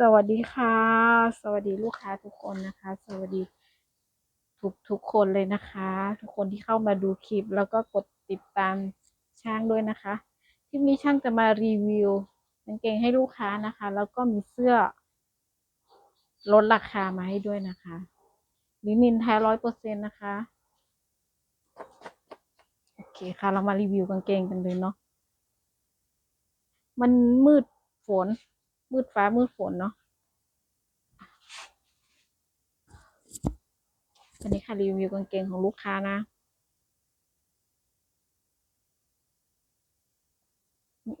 สวัสดีค่ะ สวัสดีลูกค้าทุกคนนะคะ สวัสดีทุกทุกคนเลยนะคะ ทุกคนที่เข้ามาดูคลิป แล้วก็กดติดตามช่างด้วยนะคะคลิปนี้ช่างจะมารีวิวกางเกงให้ลูกค้านะคะ แล้วก็มีเสื้อลดราคามาให้ด้วยนะคะลินินแท้ร้อยเปอร์เซ็นนะคะโอเคค่ะ เรามารีวิวกางเกงกันเลยเนาะมันมืดฝน มืดฟ้ามืดฝนเนาะอันนี้ค่ะรีวิวกางเกงของลูกค้านะ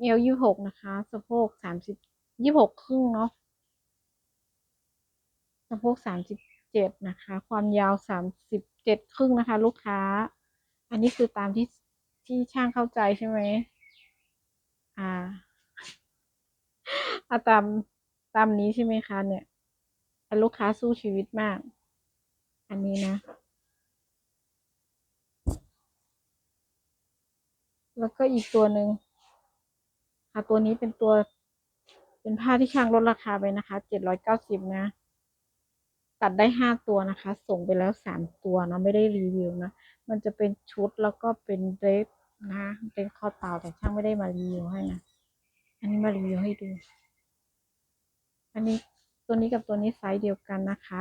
เอวยี่หกนะคะสะโพกสามสิบยี่หกครึ่งเนาะสะโพกสามสิบเจ็ดนะคะ ความยาวสามสิบเจ็ดครึ่งนะคะ ลูกค้า อันนี้คือตามที่ที่ช่างเข้าใจใช่ไหมอ่าาตามตามนี้ใช่ไหมคะ เนี่ยลูกค้าสู้ชีวิตมาก อันนี้นะ แล้วก็อีกตัวหนึ่งค่ะตัวนี้เป็นตัว เป็นผ้าที่ช่างลดราคาไปนะคะเจ็ดร้อยเก้าสิบนะ ตัดได้ห้าตัวนะคะ ส่งไปแล้วสามตัวเนาะไม่ได้รีวิวนะ มันจะเป็นชุดแล้วก็เป็นเดรสนะ เป็นคอเต่าแต่ช่างไม่ได้มารีวิวให้นะ อันนี้มารีวิวให้ดู อันนี้ตัวนี้กับตัวนี้ไซส์เดียวกันนะคะ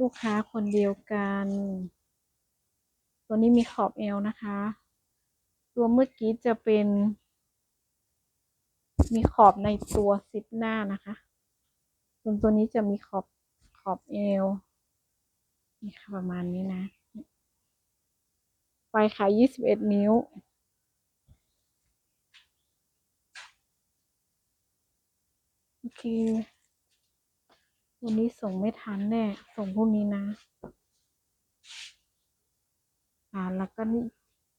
ลูกค้าคนเดียวกัน ตัวนี้มีขอบเอวนะคะ ตัวเมื่อกี้จะเป็น มีขอบในตัวซิปหน้านะคะส่วนตัวนี้จะมีขอบขอบเอวนี่ค่ะประมาณนี้นะปลายขายยี่สิบเอ็ดนิ้ว โอเค วันนี้ส่งไม่ทันแน่ ส่งพรุ่งนี้นะ อ่า แล้วก็นี่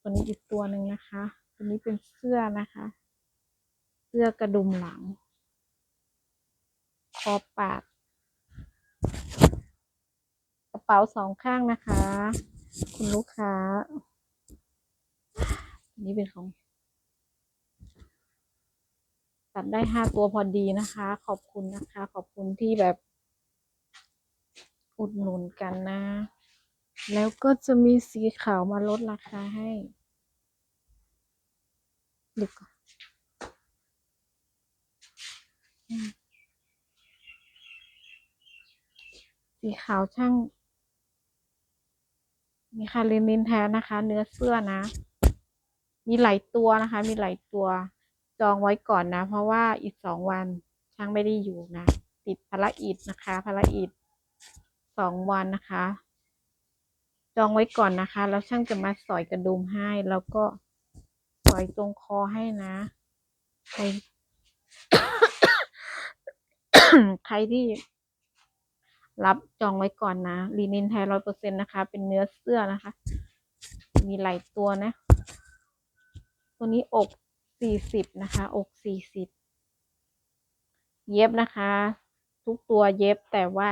ตัวนี้อีกตัวหนึ่งนะคะ ตัวนี้เป็นเสื้อนะคะ เสื้อกระดุมหลัง คอปาด กระเป๋าสองข้างนะคะ คุณลูกค้านนี้เป็นของ ตัดได้ห้าตัวพอดีนะคะ ขอบคุณนะคะ ขอบคุณที่แบบ อุดหนุนกันนะ แล้วก็จะมีสีขาวมาลดราคาให้ดูก่อนสีขาวช่าง มีคาลินินแท้นะคะ เนื้อเสื้อนะ มีหลายตัวนะคะ มีหลายตัว องไว้ก่อนนะ เพราะว่าอีกสองวันช่างไม่ได้อยู่นะ ติดภารกิจนะคะภารกิจสองวันนะคะ จองไว้ก่อนนะคะ แล้วช่างจะมาสอยกระดุมให้แล้วก็สอยตรงคอให้นะใครใครที่รับจองไว้ก่อนนะลีนินแท้ร้อยเปอร์เซ็นนะคะ เป็นเนื้อเสื้อนะคะ มีหลายตัวนะ ตัวนี้อก สี่สิบนะคะ อกสี่สิบเย็บนะคะ ทุกตัวเย็บแต่ว่า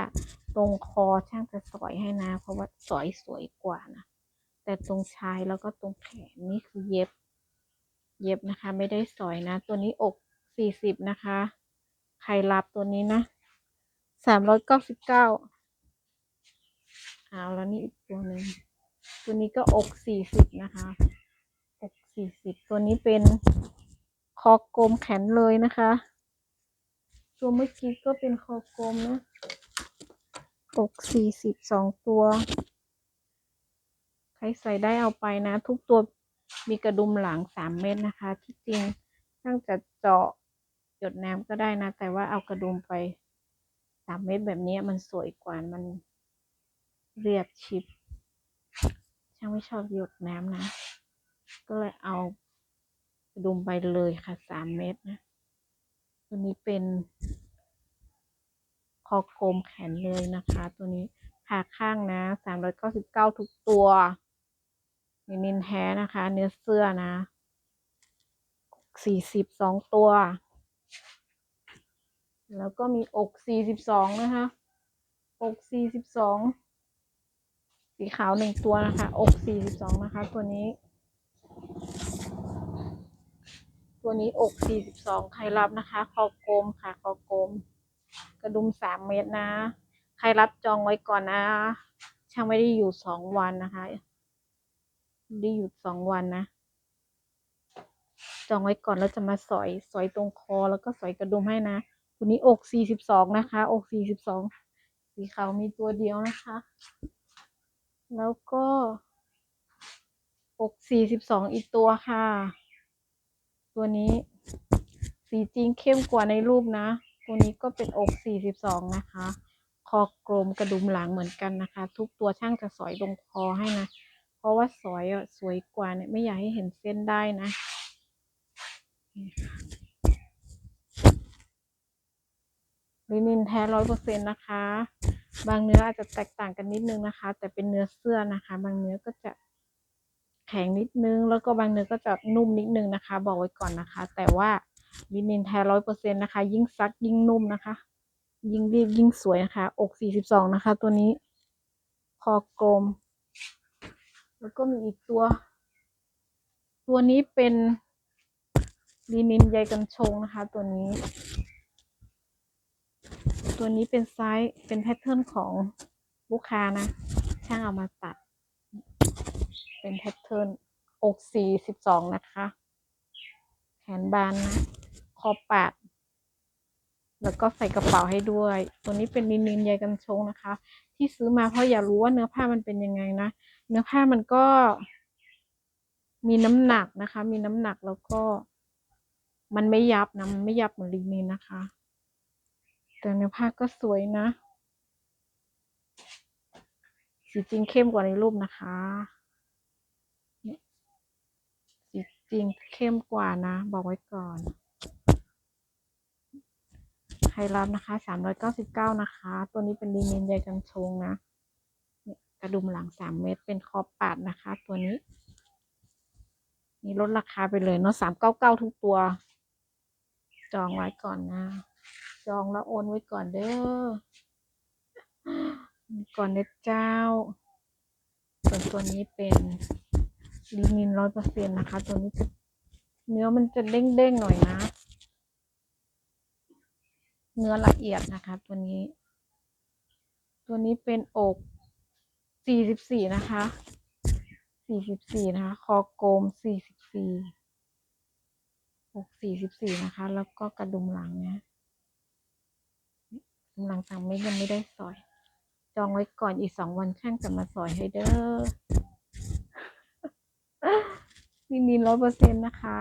ตรงคอช่างจะสอยให้นะ เพราะว่าสอยสวยกว่านะ แต่ตรงชายแล้วก็ตรงแขนนี่คือเย็บ เย็บนะคะ ไม่ได้สอยนะ ตัวนี้อกสี่สิบนะคะ ใครรับตัวนี้นะสามร้อยเก้าสิบเก้าเอาแล้วนี่อีกตัวหนึ่งตัวนี้ก็อกสี่สิบนะคะอกสี่สิบตัวนี้เป็น คอกลมแขนเลยนะคะ ตัวเมื่อกี้ก็เป็นคอกลมนะอกสี่สิบสองตัว ใครใส่ได้เอาไปนะ ทุกตัวมีกระดุมหลังสามเม็ดนะคะ ที่จริงช่างจะเจาะหยดน้ำก็ได้นะ แต่ว่าเอากระดุมไปสามเม็ดแบบนี้มันสวยกว่ามันเรียบชิปช่างไม่ชอบหยดน้ำนะ ก็เลยเอา ดุมไปเลยค่ะสามเม็ดนะ ตัวนี้เป็นคอกลมแขนเลยนะคะ ตัวนี้ผ่าข้างนะสามร้อยเก้าสิบเก้าทุกตัวมีนินแท้นะคะ เนื้อเสื้อนะสี่สิบสองตัว แล้วก็มีอกสี่สิบสองนะคะอกสี่สิบสองสีขาวหนึ่งตัวนะคะ อกสี่สิบสองนะคะ ตัวนี้ ตัวนี้อกสี่สิบสองใครรับนะคะ คอกลมค่ะ คอกลมกระดุมสามเมตรนะ ใครรับจองไว้ก่อนนะ ช่างไม่ได้อยู่สองวันนะคะ ได้อยู่สองวันนะ จองไว้ก่อนแล้วจะมาสอย สอยตรงคอแล้วก็สอยกระดุมให้นะ ตัวนี้อกสี่สิบสองนะคะ อกสี่สิบสองสีขาวมีตัวเดียวนะคะ แล้วก็อกสี่สิบสองอีกตัวค่ะ ตัวนี้สีจริงเข้มกว่าในรูปนะ ตัวนี้ก็เป็นอกสี่สิบสองนะคะ คอกลมกระดุมหลังเหมือนกันนะคะ ทุกตัวช่างจะสอยตรงคอให้นะ เพราะว่าสอยอะสวยกว่าเนี่ยไม่อยากให้เห็นเส้นได้นะลินินแท้ร้อยเปอร์เซ็นต์นะคะ บางเนื้ออาจจะแตกต่างกันนิดนึงนะคะ แต่เป็นเนื้อเสื้อนะคะ บางเนื้อก็จะ แข็งนิดนึง แล้วก็บางเนื้อก็จะนุ่มนิดนึงนะคะ บอกไว้ก่อนนะคะ แต่ว่าลินินแท้ร้อยเปอร์เซ็นนะคะ ยิ่งซักยิ่งนุ่มนะคะ ยิ่งรีบยิ่งสวยนะคะ อกสี่สิบสองนะคะ ตัวนี้ คอกลม แล้วก็มีอีกตัว ตัวนี้เป็นลีนินใยกันชงนะคะ ตัวนี้ ตัวนี้เป็นไซส์เป็นแพทเทิร์นของลูกค้านะ ช่างเอามาตัด เป็นแพทเทิร์นอกสี่สิบสองนะคะ แขนบานนะคอปาด แล้วก็ใส่กระเป๋าให้ด้วย ตัวนี้เป็นลินินใยกันชงนะคะ ที่ซื้อมาเพราะอยากรู้ว่าเนื้อผ้ามันเป็นยังไงนะ เนื้อผ้ามันก็ มีน้ำหนักนะคะ มีน้ำหนักแล้วก็ มันไม่ยับนะ มันไม่ยับเหมือนลินินนะคะ แต่เนื้อผ้าก็สวยนะ สีจริงเข้มกว่าในรูปนะคะเนี่ยสี จริงเข้มกว่านะ บอกไว้ก่อน ใครรับนะคะสามร้อยเก้าสิบเก้านะคะ ตัวนี้เป็นลีนินใยกันชงนะกระดุมหลังสามเมตรเป็นคอปาดนะคะ ตัวนี้ นี่ลดราคาไปเลยเนาะสามเก้าเก้าทุกตัว จองไว้ก่อนนะ จองแล้วโอนไว้ก่อนเด้อก่อนเด้อเจ้า ส่วนตัวนี้เป็น ลีนินร้อยเปอร์เซ็นนะคะ ตัวนี้จะเนื้อมันจะเด้งๆหน่อยนะ เนื้อละเอียดนะคะ ตัวนี้ ตัวนี้เป็นอกสี่สิบสี่นะคะสี่สิบสี่นะคะ คอโกมสี่สิบสี่อกสี่สิบสี่นะคะ แล้วก็กระดุมหลังนะกระดุมหลังสามเม็ดยังไม่ได้สอย จองไว้ก่อนอีกสองวันช่างจะมาสอยให้เด้อ นินนินร้อยเปอร์เซ็นต์นะคะ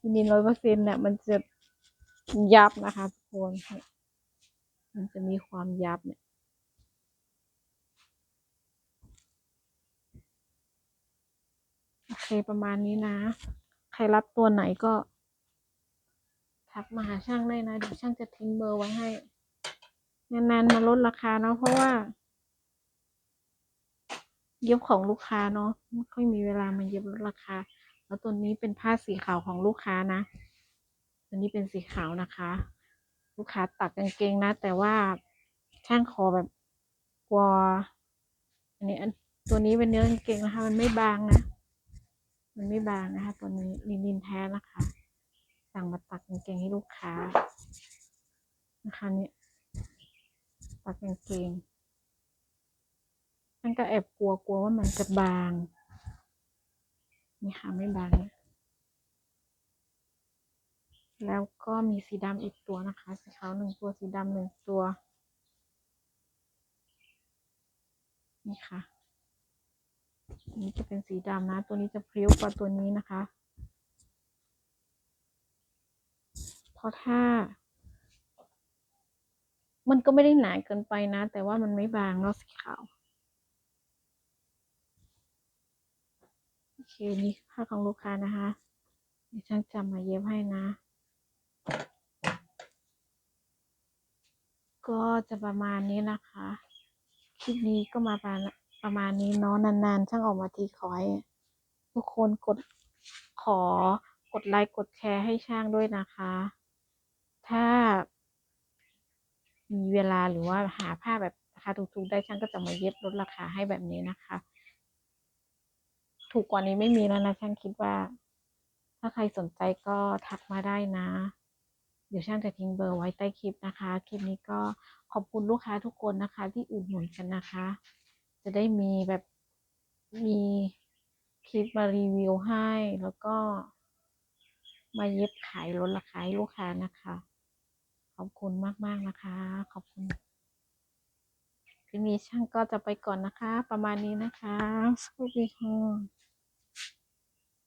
นินนินร้อยเปอร์เซ็นต์เนี่ยมันจะยับนะคะทุกคนเนี่ยมันจะมีความยับเนี่ยโอเคประมาณนี้นะ ใครรับตัวไหนก็ทักมาหาช่างได้นะเดี๋ยวช่างจะทิ้งเบอร์ไว้ให้ นานๆมาลดราคาเนาะเพราะว่า เย็บของลูกค้าเนาะไม่ค่อยมีเวลามาเย็บลดราคา แล้วตัวนี้เป็นผ้าสีขาวของลูกค้านะตัวนี้เป็นสีขาวนะคะ ลูกค้าตัดกางเกงนะ แต่ว่าช่างคอแบบกลัวอันนี้อันตัวนี้เป็นเนื้อกางเกงนะคะ มันไม่บางนะ มันไม่บางนะคะ ตัวนี้ลินินแท้นะคะสั่งมาตัดกางเกงให้ลูกค้านะคะเนี่ยตัดกางเกง มันก็แอบกลัวกลัวว่ามันจะบาง นี่ค่ะไม่บาง แล้วก็มีสีดำอีกตัวนะคะ สีขาวหนึ่งตัว สีดำหนึ่งตัว นี่ค่ะนนี้จะเป็นสีดำนะ ตัวนี้จะพริ้วกว่าตัวนี้นะคะเพราะถ้ามันก็ไม่ได้หนาเกินไปนะ แต่ว่ามันไม่บางเนาะสีขาว โอ เคนี่ค่าของลูกค้านะคะเดี๋ยวช่างจำมาเย็บให้นะ ก็จะประมาณนี้นะคะ คลิปนี้ก็มาประมาณประมาณนี้เนาะนานๆ ช่างออกมาทีขอให้ทุกคนกดขอกดไลค์กดแชร์ให้ช่างด้วยนะคะ ถ้ามีเวลาหรือว่าหาผ้าแบบราคาถูกๆได้ช่างก็จะมาเย็บลดราคาให้แบบนี้นะคะ ถูกกว่านี้ไม่มีแล้วนะช่างคิดว่า ถ้าใครสนใจก็ทักมาได้นะ เดี๋ยวช่างจะทิ้งเบอร์ไว้ใต้คลิปนะคะ คลิปนี้ก็ขอบคุณลูกค้าทุกคนนะคะ ที่อุดหนุนกันนะคะ จะได้มีแบบมีคลิปมารีวิวให้แล้วก็มาเย็บขายลดราคาให้ลูกค้านะคะ ขอบคุณมาก ๆ นะคะ ขอบคุณคลิปนี้ช่างก็จะไปก่อนนะคะ ประมาณนี้นะคะ สวัสดีค่ะ